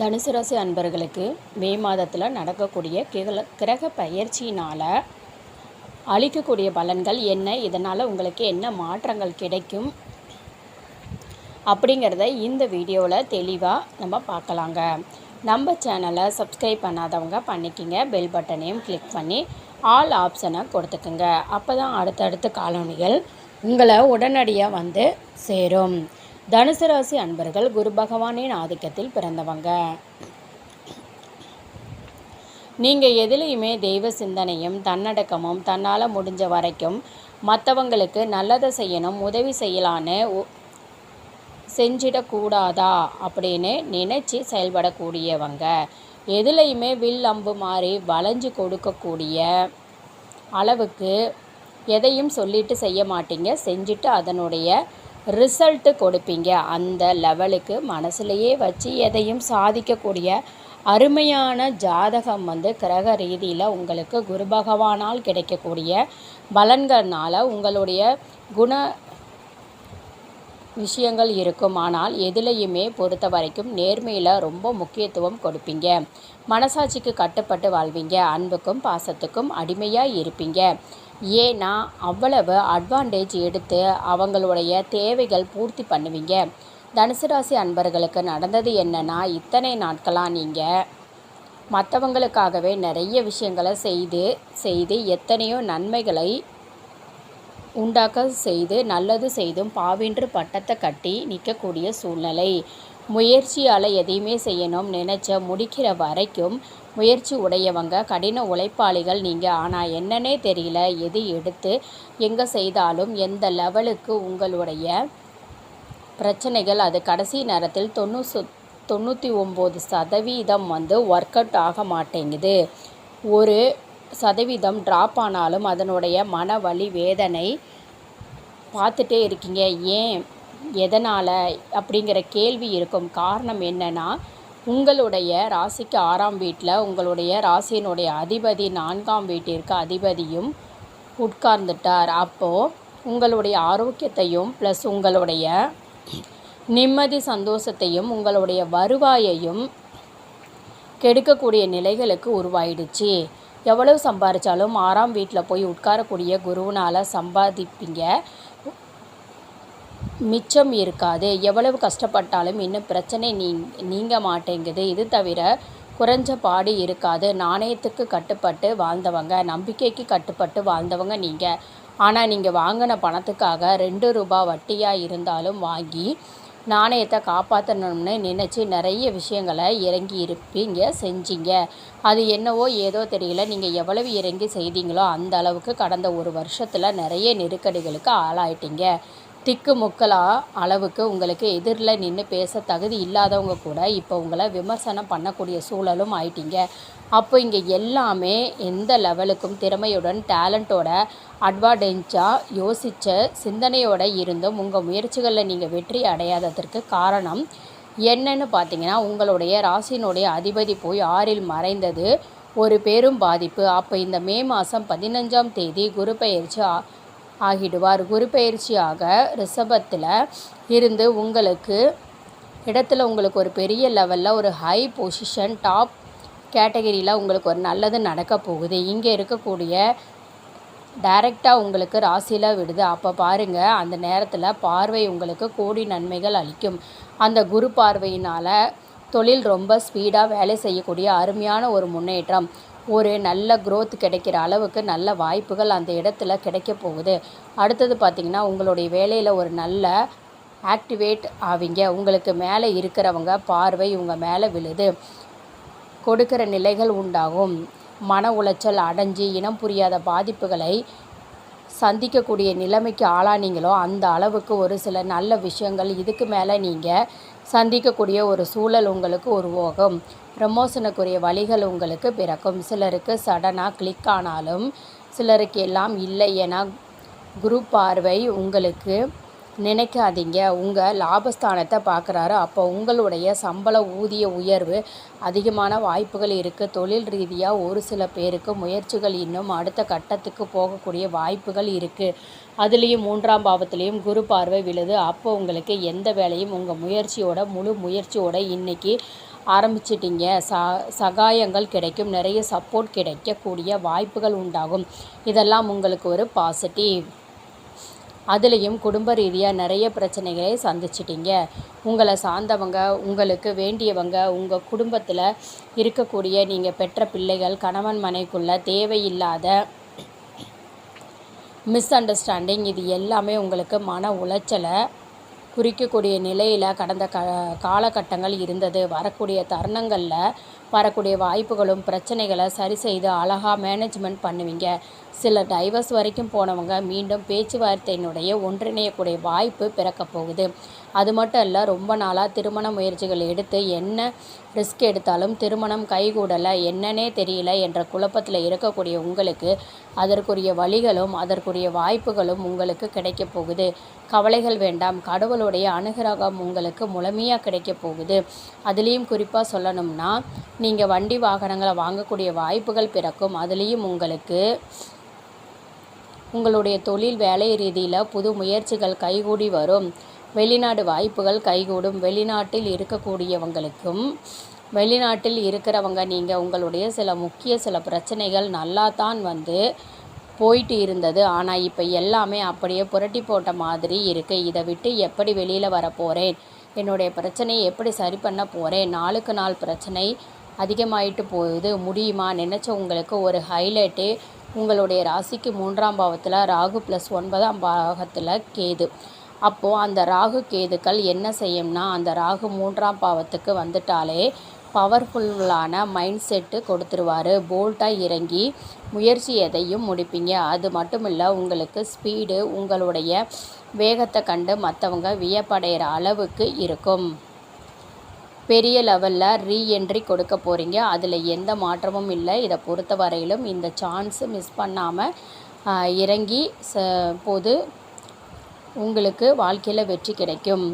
தனுசு ராசி அன்பர்களுக்கு மே மாதத்தில் நடக்கக்கூடிய கிரக கிரக பயிற்சியினால் அளிக்கக்கூடிய பலன்கள் என்ன? இதனால் உங்களுக்கு என்ன மாற்றங்கள் கிடைக்கும்? அப்படிங்கிறத இந்த வீடியோவில் தெளிவாக நம்ம பார்க்கலாங்க. நம்ம சேனலை சப்ஸ்கிரைப் பண்ணாதவங்க பண்ணிக்கிங்க. பெல் பட்டனையும் கிளிக் பண்ணி ஆல் ஆப்ஷனை கொடுத்துக்குங்க. அப்போ தான் அடுத்தடுத்த காலணிகள் உங்களை உடனடியாக வந்து சேரும். தனுசு ராசி அன்பர்கள் குரு பகவானின் ஆதிக்கத்தில் பிறந்தவங்க. நீங்கள் எதுலேயுமே தெய்வ சிந்தனையும் தன்னடக்கமும் தன்னால் முடிஞ்ச வரைக்கும் மற்றவங்களுக்கு நல்லதை செய்யணும் உதவி செய்யலான்னு செஞ்சிடக்கூடாதா? அப்படின்னு நினச்சி செயல்படக்கூடியவங்க. எதுலேயுமே வில் அம்பு மாதிரி வளைஞ்சு கொடுக்கக்கூடிய அளவுக்கு எதையும் சொல்லிட்டு செய்ய மாட்டீங்க. செஞ்சுட்டு அதனுடைய ரிசல்ட்டு கொடுப்பீங்க. அந்த லெவலுக்கு மனசுலையே வச்சு எதையும் சாதிக்கக்கூடிய அருமையான ஜாதகம் வந்து கிரக ரீதியில் உங்களுக்கு குரு பகவானால் கிடைக்கக்கூடிய பலன்கள்னால் உங்களுடைய குண விஷயங்கள் இருக்கும். ஆனால் எதுலேயுமே பொறுத்த வரைக்கும் நேர்மையில் ரொம்ப முக்கியத்துவம் கொடுப்பீங்க. மனசாட்சிக்கு கட்டுப்பட்டு வாழ்வீங்க. அன்புக்கும் பாசத்துக்கும் அடிமையாக இருப்பீங்க. ஏன்னா அவ்வளவு அட்வான்டேஜ் எடுத்து அவங்களுடைய தேவைகள் பூர்த்தி பண்ணுவீங்க. தனுசு ராசி அன்பர்களுக்கு நடந்தது என்னன்னா இத்தனை நாட்களாக நீங்கள் மற்றவங்களுக்காகவே நிறைய விஷயங்களை செய்து செய்து எத்தனையோ நன்மைகளை உண்டாக்க செய்து நல்லது செய்தும் பாவின்று பட்டத்தை கட்டி நிற்கக்கூடிய சூழ்நிலை. முயற்சியால் எதையுமே செய்யணும் நினச்ச முடிக்கிற வரைக்கும் முயற்சி உடையவங்க கடின உழைப்பாளிகள் நீங்கள் ஆனால் என்னன்னே தெரியல. எது எடுத்து எங்கே செய்தாலும் எந்த லெவலுக்கு உங்களுடைய பிரச்சனைகள் அது கடைசி நேரத்தில் தொண்ணூசு தொண்ணூற்றி ஒம்பது சதவீதம் வந்து ஒர்க் அவுட் ஆக மாட்டேங்குது. ஒரு சதவீதம் ட்ராப் ஆனாலும் அதனுடைய மன வலி வேதனை பார்த்துட்டே இருக்கீங்க. ஏன்? எதனால்? அப்படிங்கிற கேள்வி இருக்கும் காரணம் என்னன்னா உங்களுடைய ராசிக்கு ஆறாம் வீட்டில் உங்களுடைய ராசியினுடைய அதிபதி நான்காம் வீட்டிற்கு அதிபதியும் உட்கார்ந்துட்டார். அப்போது உங்களுடைய ஆரோக்கியத்தையும் ப்ளஸ் உங்களுடைய நிம்மதி சந்தோஷத்தையும் உங்களுடைய வருவாயையும் கெடுக்கக்கூடிய நிலைகளுக்கு உருவாயிடுச்சு. எவ்வளவு சம்பாதிச்சாலும் ஆறாம் வீட்டில் போய் உட்காரக்கூடிய குருவினால் சம்பாதிப்பீங்க. மிச்சம் இருக்காது. எவ்வளவு கஷ்டப்பட்டாலும் இன்னும் பிரச்சனை நீ நீங்க மாட்டேங்குது. இது தவிர குறைஞ்ச பாடு இருக்காது. நாணயத்துக்கு கட்டுப்பட்டு வாழ்ந்தவங்க நம்பிக்கைக்கு கட்டுப்பட்டு வாழ்ந்தவங்க நீங்கள் ஆனால் நீங்கள் வாங்கின பணத்துக்காக ரெண்டு ரூபா வட்டியாக இருந்தாலும் வாங்கி நாணயத்தை காப்பாற்றணும்னு நினச்சி நிறைய விஷயங்களை இறங்கி இருப்பீங்க செஞ்சீங்க. அது என்னவோ ஏதோ தெரியல. நீங்கள் எவ்வளவு இறங்கி செய்தீங்களோ அந்த அளவுக்கு கடந்த ஒரு வருஷத்தில் நிறைய நெருக்கடிகளுக்கு ஆளாயிட்டீங்க. திக்கு முக்கலா அளவுக்கு உங்களுக்கு எதிரில் நின்று பேச தகுதி இல்லாதவங்க கூட இப்போ உங்களை விமர்சனம் பண்ணக்கூடிய சூழலும் ஆயிட்டீங்க. அப்போ இங்கே எல்லாமே எந்த லெவலுக்கும் திறமையுடன் டேலண்ட்டோட அட்வான்டேஜாக யோசித்த சிந்தனையோட இருந்தும் உங்கள் முயற்சிகளில் நீங்கள் வெற்றி அடையாததற்கு காரணம் என்னன்னு பார்த்தீங்கன்னா உங்களுடைய ராசினுடைய அதிபதி போய் ஆறில் மறைந்தது ஒரு பெரும் பாதிப்பு. அப்போ இந்த மே மாதம் பதினஞ்சாம் தேதி குரு பெயர்ச்சி ஆகிடுவார். குரு பயிற்சியாக ரிஷபத்தில் இருந்து உங்களுக்கு இடத்துல உங்களுக்கு ஒரு பெரிய லெவலில் ஒரு ஹை பொசிஷன் டாப் கேட்டகரியில் உங்களுக்கு ஒரு நல்லது நடக்க போகுது. இங்கே இருக்கக்கூடிய டைரெக்டாக உங்களுக்கு ராசியில் விடுது. அப்போ பாருங்கள் அந்த நேரத்தில் பார்வை உங்களுக்கு கோடி நன்மைகள் அளிக்கும். அந்த குரு பார்வையினால் தொழில் ரொம்ப ஸ்பீடாக வேலை செய்யக்கூடிய அருமையான ஒரு முன்னேற்றம். ஒரு நல்ல க்ரோத் கிடைக்கிற அளவுக்கு நல்ல வாய்ப்புகள் அந்த இடத்துல கிடைக்க போகுது. அடுத்தது பார்த்திங்கன்னா உங்களுடைய வேலையில் ஒரு நல்ல ஆக்டிவேட் ஆவீங்க. உங்களுக்கு மேலே இருக்கிறவங்க பார்வை உங்கள் மேலே விழுது. கொடுக்கிற நிலைகள் உண்டாகும். மன உளைச்சல் அடைஞ்சு இனம் புரியாத பாதிப்புகளை சந்திக்கக்கூடிய நிலைமைக்கு ஆளானீங்களோ அந்த அளவுக்கு ஒரு சில நல்ல விஷயங்கள் இதுக்கு மேலே நீங்கள் சந்திக்கக்கூடிய ஒரு சூழல் உங்களுக்கு உருவாகும். ப்ரமோஷனுக்குரிய வழிகள் உங்களுக்கு பிறக்கும். சிலருக்கு சடனாக கிளிக் ஆனாலும் சிலருக்கு எல்லாம் இல்லை என குரு பார்வை உங்களுக்கு நினைக்காதீங்க. உங்கள் லாபஸ்தானத்தை பார்க்குறாரு அப்போ உங்களுடைய சம்பள ஊதிய உயர்வு அதிகமான வாய்ப்புகள் இருக்குது தொழில் ரீதியாக ஒரு சில பேருக்கு முயற்சிகள் இன்னும் அடுத்த கட்டத்துக்கு போகக்கூடிய வாய்ப்புகள் இருக்குது அதுலேயும் மூன்றாம் பாவத்துலேயும் குரு பார்வை விழுது. அப்போ உங்களுக்கு எந்த வேலையும் உங்கள் முயற்சியோட முழு முயற்சியோட இன்றைக்கி ஆரம்பிச்சிட்டிங்க. ச சகாயங்கள் கிடைக்கும். நிறைய சப்போர்ட் கிடைக்கக்கூடிய வாய்ப்புகள் உண்டாகும். இதெல்லாம் உங்களுக்கு ஒரு பாசிட்டிவ் அதுலேயும் குடும்ப ரீதியாக நிறைய பிரச்சனைகளை சந்திச்சிட்டிங்க. உங்களை சார்ந்தவங்க உங்களுக்கு வேண்டியவங்க உங்கள் குடும்பத்தில் இருக்கக்கூடிய நீங்கள் பெற்ற பிள்ளைகள் கணவன் மனைக்குள்ளே தேவையில்லாத மிஸ் அண்டர்ஸ்டாண்டிங் இது எல்லாமே உங்களுக்கு மன உளைச்சலை குறிக்கக்கூடிய நிலையில் கடந்த க காலகட்டங்கள் இருந்தது. வரக்கூடிய தருணங்களில் வரக்கூடிய வாய்ப்புகளும் பிரச்சனைகளை சரி செய்து அழகாக மேனேஜ்மெண்ட் பண்ணுவீங்க. சில டைவர்ஸ் வரைக்கும் போனவங்க மீண்டும் பேச்சுவார்த்தையினுடைய ஒன்றிணையக்கூடிய வாய்ப்பு பிறக்கப் போகுது. அது மட்டும் இல்லை ரொம்ப நாளாக திருமண முயற்சிகள் எடுத்து என்ன ரிஸ்க் எடுத்தாலும் திருமணம் கைகூடலை என்னன்னே தெரியல என்ற குழப்பத்தில் இருக்கக்கூடிய உங்களுக்கு அதற்குரிய வழிகளும் அதற்குரிய வாய்ப்புகளும் உங்களுக்கு கிடைக்கப் போகுது. கவலைகள் வேண்டாம் கடவுளுடைய அனுகிரகம் உங்களுக்கு முழுமையாக கிடைக்கப் போகுது. அதுலேயும் குறிப்பாக சொல்லணும்னா நீங்கள் வண்டி வாகனங்களை வாங்கக்கூடிய வாய்ப்புகள் பிறக்கும். அதுலேயும் உங்களுக்கு உங்களுடைய தொழில் வேலை ரீதியில் புது முயற்சிகள் கைகூடி வரும். வெளிநாடு வாய்ப்புகள் கைகூடும். வெளிநாட்டில் இருக்கக்கூடியவங்களுக்கும் வெளிநாட்டில் இருக்கிறவங்க நீங்கள் உங்களுடைய சில முக்கிய சில பிரச்சனைகள் நல்லா தான் வந்து போயிட்டு இருந்தது. ஆனால் இப்போ எல்லாமே அப்படியே புரட்டி போட்ட மாதிரி இருக்குது இதை விட்டு எப்படி வெளியில் வர போகிறேன் என்னுடைய பிரச்சனையை எப்படி சரி பண்ண போகிறேன் நாளுக்கு நாள் பிரச்சனை அதிகமாயிட்டு போகுது. முடியுமா? நினச்ச உங்களுக்கு ஒரு ஹைலைட்டு உங்களுடைய ராசிக்கு மூன்றாம் பாவத்தில் ராகு ப்ளஸ் ஒன்பதாம் பாகத்தில் கேது. அப்போது அந்த ராகு கேதுக்கள் என்ன செய்யும்னா அந்த ராகு மூன்றாம் பாவத்துக்கு வந்துட்டாலே பவர்ஃபுல்லான மைண்ட் செட்டு கொடுத்துருவாரு. போல்ட்டாக இறங்கி முயற்சி எதையும் முடிப்பீங்க. அது மட்டும் இல்லை உங்களுக்கு ஸ்பீடு உங்களுடைய வேகத்தை கண்டு மற்றவங்க வியப்படைகிற அளவுக்கு இருக்கும். பெரிய லெவலில் ரீஎன்ட்ரி கொடுக்க போகிறீங்க அதில் எந்த மாற்றமும் இல்லை. இதை பொறுத்த வரையிலும் இந்த சான்ஸு மிஸ் பண்ணாமல் இறங்கி ச போது உங்களுக்கு வாழ்க்கையில் வெற்றி கிடைக்கும்.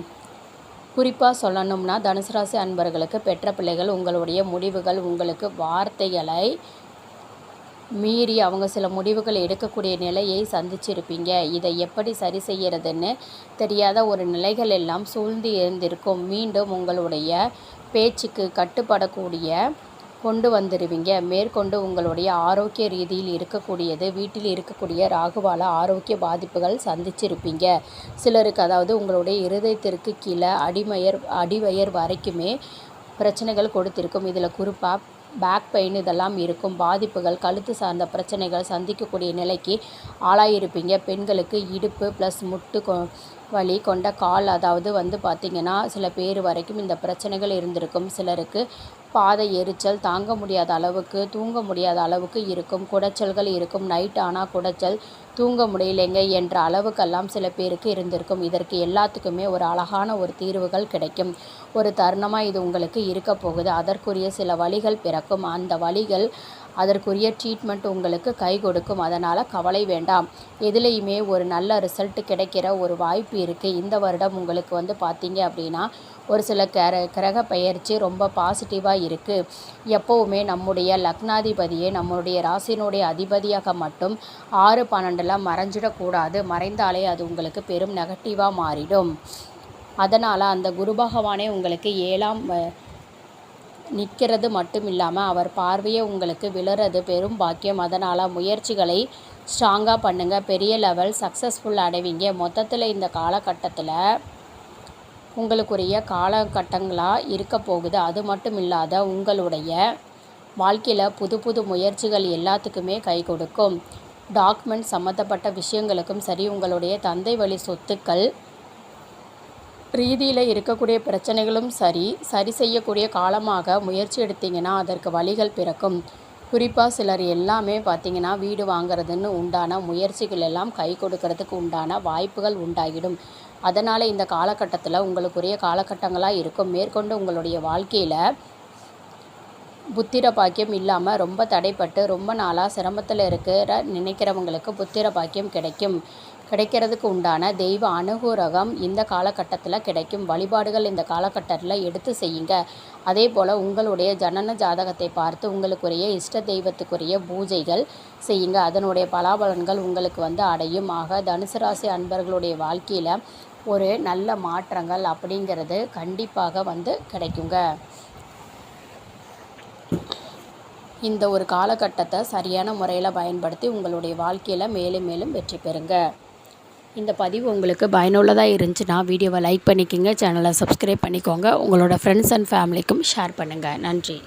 குறிப்பாக சொல்லணும்னா தனுசு ராசி அன்பர்களுக்கு பெற்ற பிள்ளைகள் உங்களுடைய முடிவுகள் உங்களுக்கு வார்த்தைகளை மீறி அவங்க சில முடிவுகள் எடுக்கக்கூடிய நிலையை சந்திச்சிருப்பீங்க. இதை எப்படி சரி செய்கிறதுன்னு தெரியாத ஒரு நிலைகள் எல்லாம் சூழ்ந்து இருந்திருக்கும். மீண்டும் உங்களுடைய பேச்சுக்கு கட்டுப்படக்கூடிய கொண்டு வந்துடுவீங்க. மேற்கொண்டு உங்களுடைய ஆரோக்கிய ரீதியில் இருக்கக்கூடியது வீட்டில் இருக்கக்கூடிய ராகுவால ஆரோக்கிய பாதிப்புகள் சந்திச்சிருப்பீங்க. சிலருக்கு அதாவது உங்களுடைய இருதயத்திற்கு கீழே அடிமயர் அடிவயர் வரைக்குமே பிரச்சனைகள் கொடுத்திருக்கும். இதில் குறிப்பாக பேக் பெயின் இதெல்லாம் இருக்கும். பாதிப்புகள் கழுத்து சார்ந்த பிரச்சனைகள் சந்திக்கக்கூடிய நிலைக்கு ஆளாயிருப்பீங்க. பெண்களுக்கு இடுப்பு ப்ளஸ் முட்டு வலி கொண்ட கால் அதாவது வந்து பார்த்திங்கன்னா சில பேர் வரைக்கும் இந்த பிரச்சனைகள் இருந்திருக்கும். சிலருக்கு பாதை எரிச்சல் தாங்க முடியாத அளவுக்கு தூங்க முடியாத அளவுக்கு இருக்கும். குடைச்சல்கள் இருக்கும். நைட் ஆனால் குடைச்சல் தூங்க முடியலைங்க என்ற அளவுக்கெல்லாம் சில பேருக்கு இருந்திருக்கும். இதற்கு எல்லாத்துக்குமே ஒரு அழகான ஒரு தீர்வுகள் கிடைக்கும். ஒரு தருணமாக இது உங்களுக்கு இருக்க போகுது. அதற்குரிய சில வழிகள் பிறக்கும். அந்த வழிகள் அதற்குரிய ட்ரீட்மெண்ட் உங்களுக்கு கை கொடுக்கும். அதனால் கவலை வேண்டாம். எதுலேயுமே ஒரு நல்ல ரிசல்ட் கிடைக்கிற ஒரு வாய்ப்பு இருக்குது இந்த வருடம் உங்களுக்கு வந்து பார்த்தீங்க அப்படின்னா ஒரு சில கிர கிரக பயிற்சி ரொம்ப பாசிட்டிவாக இருக்குது எப்போவுமே நம்முடைய லக்னாதிபதியை நம்மளுடைய ராசினுடைய அதிபதியாக மட்டும் ஆறு பன்னெண்டில் மறைஞ்சிடக்கூடாது. மறைந்தாலே அது உங்களுக்கு பெரும் நெகட்டிவாக மாறிடும். அதனால் அந்த குரு பகவானே உங்களுக்கு ஏழாம் நிற்கிறது மட்டும் இல்லாமல் அவர் பார்வையை உங்களுக்கு விழுறது பெரும் பாக்கியம். அதனால் முயற்சிகளை ஸ்ட்ராங்காக பண்ணுங்கள் பெரிய லெவல் சக்ஸஸ்ஃபுல் அடைவீங்க. மொத்தத்தில் இந்த காலகட்டத்தில் உங்களுக்குரிய காலகட்டங்களாக இருக்க போகுது. அது மட்டும் இல்லாத உங்களுடைய வாழ்க்கையில் புது புது முயற்சிகள் எல்லாத்துக்குமே கை கொடுக்கும். டாக்குமெண்ட் சம்மந்தப்பட்ட விஷயங்களுக்கும் சரி உங்களுடைய தந்தை வழி சொத்துக்கள் ரீதியில் இருக்கக்கூடிய பிரச்சனைகளும் சரி சரி செய்யக்கூடிய காலமாக முயற்சி எடுத்தீங்கன்னா அதற்கு வழிகள் பிறக்கும். குறிப்பாக சிலர் எல்லாமே பார்த்திங்கன்னா வீடு வாங்குறதுன்னு உண்டான முயற்சிகள் எல்லாம் கை கொடுக்கறதுக்கு உண்டான வாய்ப்புகள் உண்டாகிடும். அதனால் இந்த காலகட்டத்தில் உங்களுக்குரிய காலகட்டங்களாக இருக்கும். மேற்கொண்டு உங்களுடைய வாழ்க்கையில் புத்திர பாக்கியம் இல்லாமல் ரொம்ப தடைப்பட்டு ரொம்ப நாளாக சிரமத்தில் இருக்கிற நினைக்கிறவங்களுக்கு புத்திர பாக்கியம் கிடைக்கும். கிடைக்கிறதுக்கு உண்டான தெய்வ அனுகூரகம் இந்த காலகட்டத்தில் கிடைக்கும். வழிபாடுகள் இந்த காலகட்டத்தில் எடுத்து செய்யுங்க. அதே போல் உங்களுடைய ஜனன ஜாதகத்தை பார்த்து உங்களுக்குரிய இஷ்ட தெய்வத்துக்குரிய பூஜைகள் செய்யுங்க. அதனுடைய பலாபலன்கள் உங்களுக்கு வந்து அடையும். ஆக தனுசு ராசி அன்பர்களுடைய வாழ்க்கையில் ஒரு நல்ல மாற்றங்கள் அப்படிங்கிறது கண்டிப்பாக வந்து கிடைக்குங்க. இந்த ஒரு காலகட்டத்தை சரியான முறையில் பயன்படுத்தி உங்களுடைய வாழ்க்கையில் மேலும் மேலும் வெற்றி பெறுங்க. இந்த பதிவு உங்களுக்கு பயனுள்ளதாக இருந்துச்சுன்னா வீடியோவை லைக் பண்ணிக்கோங்க சேனலை சப்ஸ்கிரைப் பண்ணிக்கோங்க. உங்களோட ஃப்ரெண்ட்ஸ் அண்ட் ஃபேமிலிக்கும் ஷேர் பண்ணுங்கள் நன்றி.